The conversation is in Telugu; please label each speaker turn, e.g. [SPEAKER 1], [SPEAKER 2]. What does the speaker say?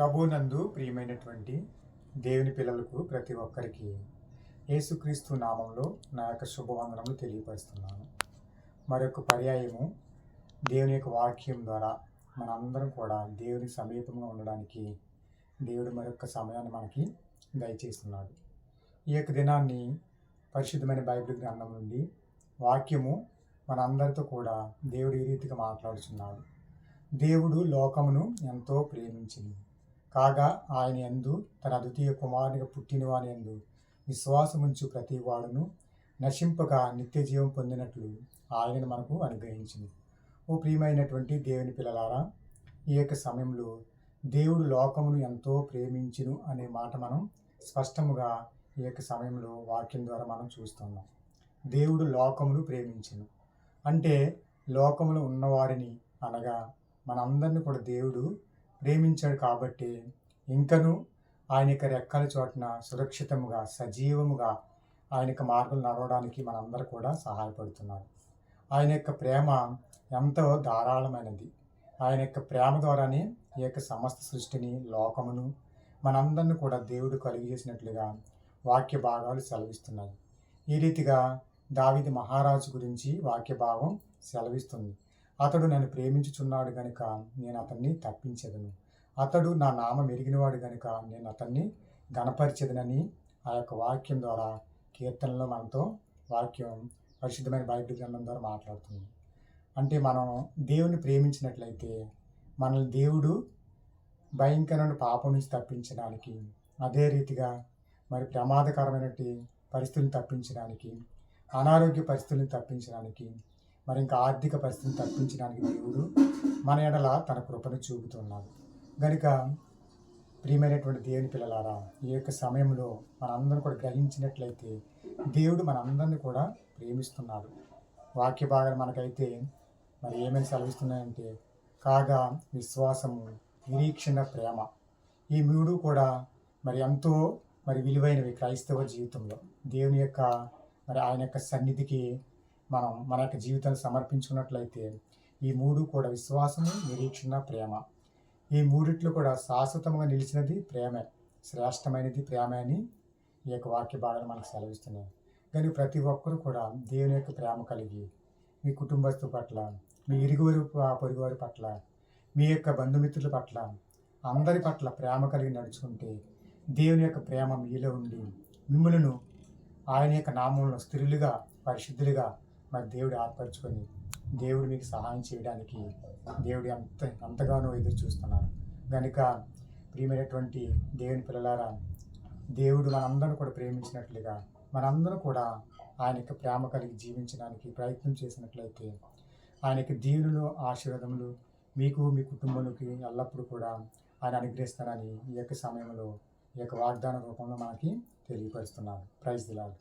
[SPEAKER 1] ప్రభునందు ప్రియమైనటువంటి దేవుని పిల్లలకు ప్రతి ఒక్కరికి యేసుక్రీస్తు నామంలో నా యొక్క శుభవందనములు తెలియపరుస్తున్నాను. మరొక పర్యాయము దేవుని యొక్క వాక్యం ద్వారా మనందరం కూడా దేవుని సమీపంగా ఉండడానికి దేవుడు మరొక సమయాన్ని మనకి దయచేస్తున్నాడు. ఈ యొక్క దినాన్ని పరిశుద్ధమైన బైబిల్ గ్రంథం నుండి వాక్యము మనందరితో కూడా దేవుడు ఈ రీతిగా మాట్లాడుచున్నాడు. దేవుడు లోకమును ఎంతో ప్రేమించింది కాగా ఆయన ఎందు తన ద్వితీయ కుమారునిగా పుట్టిన ఎందు విశ్వాసముంచు ప్రతి వాడును నశింపగా నిత్య జీవం పొందినట్లు ఆయనను మనకు అనుగ్రహించింది ఓ ప్రియమైనటువంటి దేవుని పిల్లలారా ఈ యొక్క సమయంలో దేవుడు లోకమును ఎంతో ప్రేమించును అనే మాట మనం స్పష్టముగా ఈ యొక్క సమయంలో వాక్యం ద్వారా మనం చూస్తున్నాం. దేవుడు లోకమును ప్రేమించును. అంటే లోకములో ఉన్నవారిని అనగా మనందరిని కూడా దేవుడు ప్రేమించాడు కాబట్టి ఇంకను ఆయన యొక్క రెక్కల చోటన సురక్షితముగా సజీవముగా ఆయన యొక్క మార్గం నడవడానికి మనందరూ కూడా సహాయపడుతున్నారు. ఆయన యొక్క ప్రేమ ఎంతో ధారాళమైనది. ఆయన యొక్క ప్రేమ ద్వారానే ఈ యొక్క సమస్త సృష్టిని లోకమును మనందరిని కూడా దేవుడు కలిగి చేసినట్లుగా వాక్య భాగాలు సెలవిస్తున్నాయి. ఈ రీతిగా దావిది మహారాజు గురించి వాక్య భాగం సెలవిస్తుంది. అతడు నన్ను ప్రేమించుచున్నాడు గనుక నేను అతన్ని తప్పించదను. అతడు నా నామం ఎరిగినవాడు గనుక నేను అతన్ని గణపరిచెదనని ఆ యొక్క వాక్యం ద్వారా కీర్తనలో మనతో వాక్యం పరిశుద్ధమైన బైబిల్ గ్రంథం ద్వారా మాట్లాడుతుంది. అంటే మనం దేవుని ప్రేమించినట్లయితే మనల్ని దేవుడు భయంకరమైన పాపం నుంచి తప్పించడానికి అదే రీతిగా మరి ప్రమాదకరమైనటువంటి పరిస్థితులను తప్పించడానికి అనారోగ్య పరిస్థితులను తప్పించడానికి మరి ఇంకా ఆర్థిక పరిస్థితిని తప్పించడానికి దేవుడు మన ఎడల తన కృపను చూపుతున్నాడు. గనుక ప్రియమైనటువంటి దేవుని పిల్లలారా ఈ యొక్క సమయంలో మనందరం కూడా గ్రహించినట్లయితే దేవుడు మనందరిని కూడా ప్రేమిస్తున్నాడు. వాక్య భాగాలు మనకైతే మరి ఏమైనా సెలవిస్తున్నాయంటే కాగా విశ్వాసము నిరీక్షణ ప్రేమ ఈ మూడు కూడా మరి ఎంతో మరి విలువైనవి క్రైస్తవ జీవితంలో. దేవుని యొక్క మరి ఆయన యొక్క సన్నిధికి మనం మన యొక్క జీవితాన్ని సమర్పించుకున్నట్లయితే ఈ మూడు కూడా విశ్వాసము నిరీక్షణ ప్రేమ. ఈ మూడిట్లో కూడా శాశ్వతంగా నిలిచినది ప్రేమే శ్రేష్టమైనది ప్రేమ అని ఈ యొక్క వాక్య భాగాలు మనకు సెలవిస్తున్నాయి. కానీ ప్రతి ఒక్కరు కూడా దేవుని యొక్క ప్రేమ కలిగి మీ కుటుంబస్తు పట్ల మీ ఇరుగువారి పొరుగువారి పట్ల మీ యొక్క బంధుమిత్రుల పట్ల అందరి పట్ల ప్రేమ కలిగి నడుచుకుంటే దేవుని యొక్క ప్రేమ మీలో ఉండి మిమ్మలను ఆయన యొక్క నామంలో స్థిరులుగా పరిశుద్ధులుగా మరి దేవుడు ఏర్పరచుకొని దేవుడు మీకు సహాయం చేయడానికి దేవుడు ఎంత ఎంతగానో ఎదురు చూస్తున్నారు. కనుక ప్రియమైనటువంటి దేవుని పిల్లలారా దేవుడు మనందరం కూడా ప్రేమించినట్లుగా మనందరం కూడా ఆయన యొక్క ప్రేమ కలిగి జీవించడానికి ప్రయత్నం చేసినట్లయితే ఆయన యొక్క దీవులు ఆశీర్వాదములు మీకు మీ కుటుంబానికి ఎల్లప్పుడూ కూడా ఆయన అనుగ్రహిస్తారని ఈ యొక్క సమయంలో ఈ యొక్క వాగ్దాన రూపంలో మనకి తెలియపరుస్తున్నారు ప్రైజ్ దిలాలు